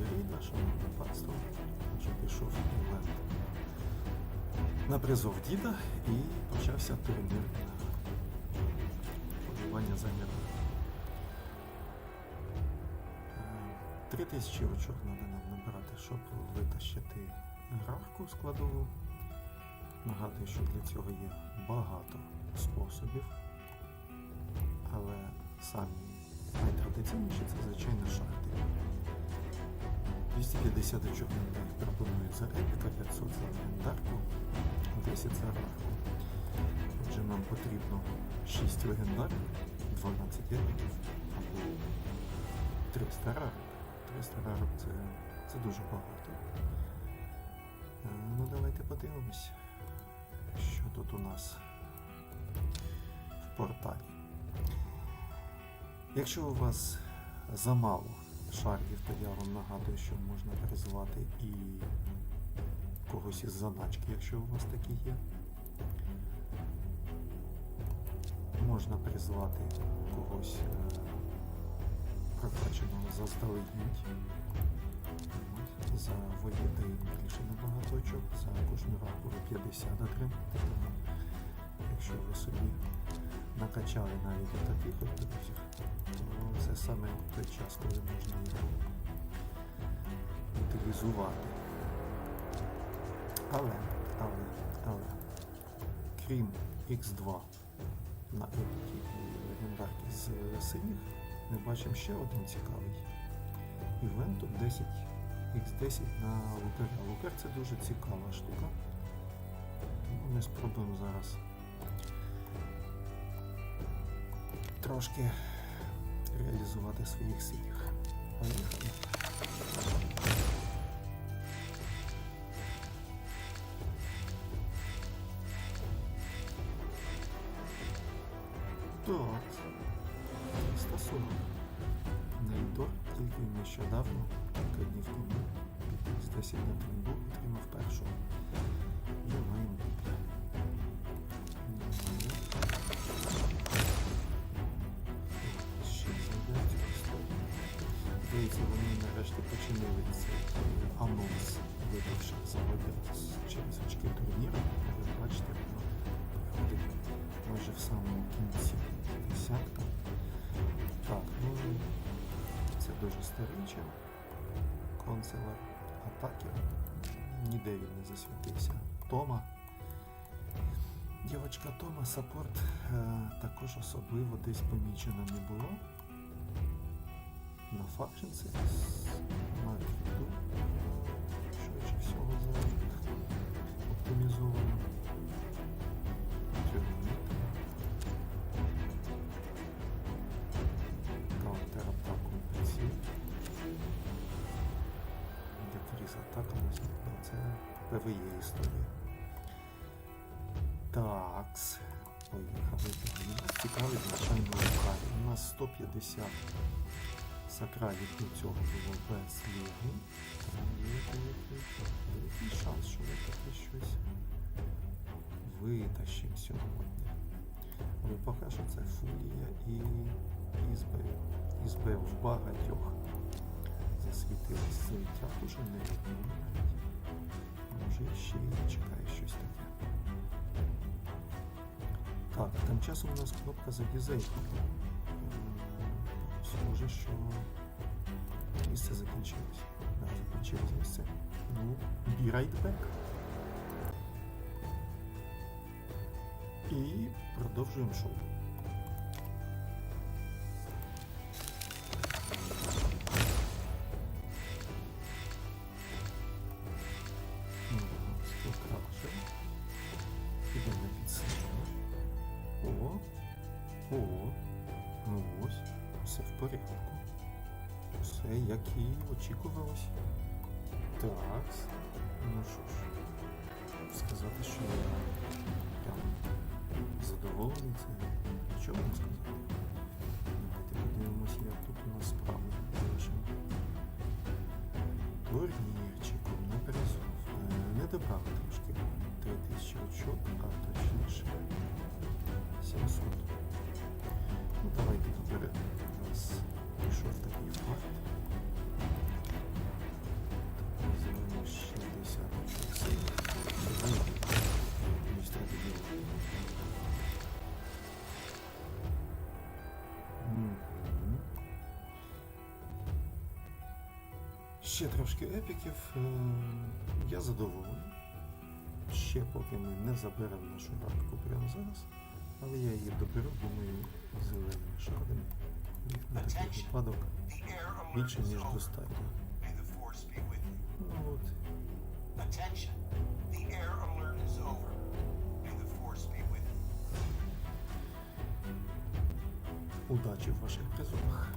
Єріда, шановне панство, що пішов на призов діда і почався турнір полювання за героя. Три тисячі очок треба нам набирати, щоб витащити графку складову. Нагадую, що для цього є багато способів, але самі найтрадиційніші це, звичайно, шахти. 250 очок нам пропонують за епіка, 500 за легендарку, 10 за рарку. Отже, нам потрібно 6 легендарок, 12 епіків або 300 рарок. 300 рарок це, це дуже багато. Е, Ну давайте подивимось, що тут у нас в порталі. Якщо у вас замало шарів, то я вам нагадую, що можна призвати і когось із заначки, якщо у вас такі є. Можна призвати когось е, прокачаного заздалегідь. За воєдин більше набагато очок, за кожну раку 50 отримаєте. Тому якщо ви собі накачали навіть і таких от друзів, то це саме той час, коли можна його утилізувати. Але, але, але, крім X2 на епіки і легендарки з синіх, ми бачимо ще один цікавий івент тут 10 X10 на лукаря. Лукар це дуже цікава штука. Тому ми спробуємо зараз трошки реалізувати своїх синіх. Так, 340. Нейдор тільки нещодавно, кілька днів тому, з 10 на тренбук отримав першу. Здається, вони нарешті починили цей анонс, видавши заводи через очки турніру. Ви бачите, воно проходить майже в самому кінці десятка. Так, ну це дуже старий чим. Атаки. Ніде він не засвітився. Тома. Дівочка Тома саппорт е, також особливо десь помічено не було. На факшенці на фіду. Швидше всього оптимізовано. Це ПВЄ історія. Такс. Поїхали далі. Цікавить, звичайно, лукарі. У нас 150 сакралів до цього було без ліги. Великий, шанс, що ми таке щось витащимо сьогодні. Але поки що це фулія і ізбив. Ізбив в багатьох засвітилось злиття, дуже не навіть. Може ще й чекає щось таке. Так, тим часом у нас кнопка за дізейком. Що місце закінчилось. Да, закінчилось місце. Ну, be right back. І продовжуємо шоу. Порядку. Все як і очікувалось. Так, ну що ж, сказати, що я прям задоволений, це нічого не сказати. Ще трошки епіків. Е, Я задоволений. Ще поки ми не заберемо нашу рабку прямо зараз. Але я її доберу, думаю, зеленими шарами. Їх на такий випадок більше, ніж достатньо. Ну от, удачі в ваших призовах.